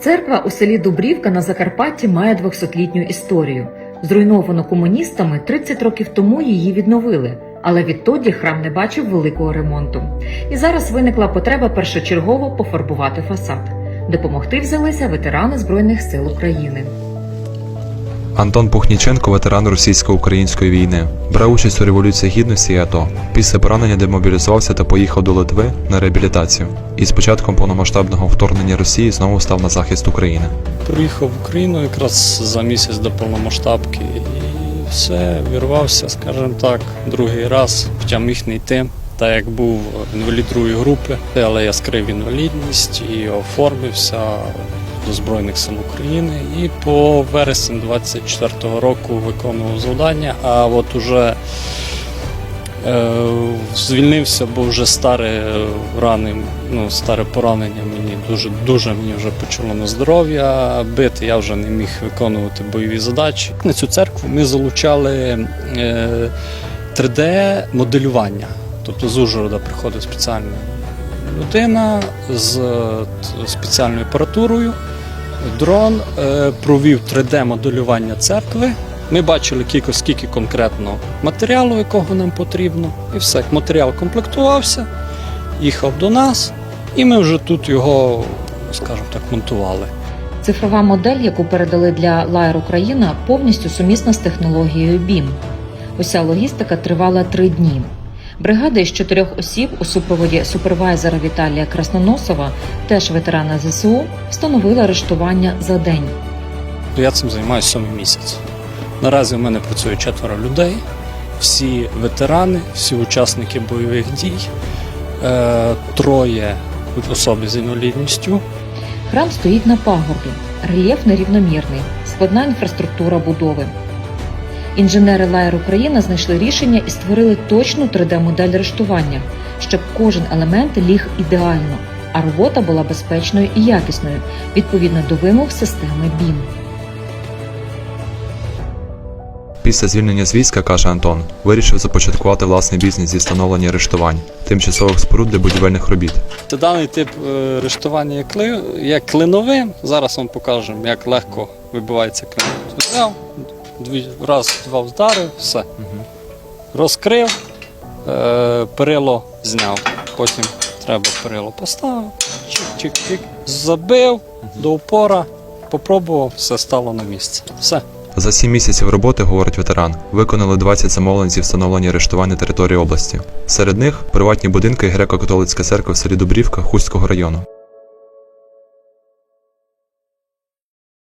Церква у селі Дубрівка на Закарпатті має 200-літню історію. Зруйновано комуністами 30 років тому її відновили, але відтоді храм не бачив великого ремонту. І зараз виникла потреба першочергово пофарбувати фасад. Допомогти взялися ветерани Збройних сил України. Антон Пухніченко, ветеран російсько-української війни, брав участь у революції гідності і АТО. Після поранення демобілізувався та поїхав до Литви на реабілітацію. І з початком повномасштабного вторгнення Росії знову став на захист України. Приїхав в Україну якраз за місяць до повномасштабки і все, вірвався, скажімо так, другий раз, хоча міг не йти. Так як був інвалід другої групи, але я скрив інвалідність і оформився до Збройних сил України. І по вересень 24-го року виконував завдання. А от уже е, звільнився, бо вже старе рани, ну, старе поранення мені дуже дуже мені вже почало на здоров'я бити. Я вже не міг виконувати бойові задачі. На цю церкву ми залучали е, 3D-моделювання. Тобто з Ужгорода приходить спеціальна людина з е, спеціальною апаратурою. Дрон е, провів 3D-моделювання церкви. Ми бачили кілько, скільки конкретно матеріалу, якого нам потрібно, і все. Матеріал комплектувався, їхав до нас, і ми вже тут його, скажімо так, монтували. Цифрова модель, яку передали для Лайр Україна, повністю сумісна з технологією BIM. Уся логістика тривала три дні. Бригада із чотирьох осіб у супроводі супервайзера Віталія Красноносова, теж ветерана ЗСУ, встановила арештування за день. Я цим займаюся сьомий місяць. Наразі в мене працює четверо людей, всі ветерани, всі учасники бойових дій, е, троє особи з інвалідністю. Храм стоїть на пагорбі, рельєф нерівномірний, складна інфраструктура будови. Інженери Лайр Україна знайшли рішення і створили точну 3D-модель рештування, щоб кожен елемент ліг ідеально, а робота була безпечною і якісною відповідно до вимог системи BIM. Після звільнення з війська, каже Антон, вирішив започаткувати власний бізнес зі встановлення арештувань, тимчасових споруд для будівельних робіт. Це даний тип е, рештування є, кли, є клиновим. Зараз вам покажемо, як легко вибивається клин. Взяв, дві, раз, два вдарив, все. Розкрив, е, перило зняв. Потім треба перило поставив, чик-чик-чик, забив до упора, попробував, все стало на місце. Все. За сім місяців роботи, говорить ветеран, виконали 20 замовлень зі встановлення арештувань на території області. Серед них приватні будинки греко-католицька церква в селі Дубрівка Хуського району.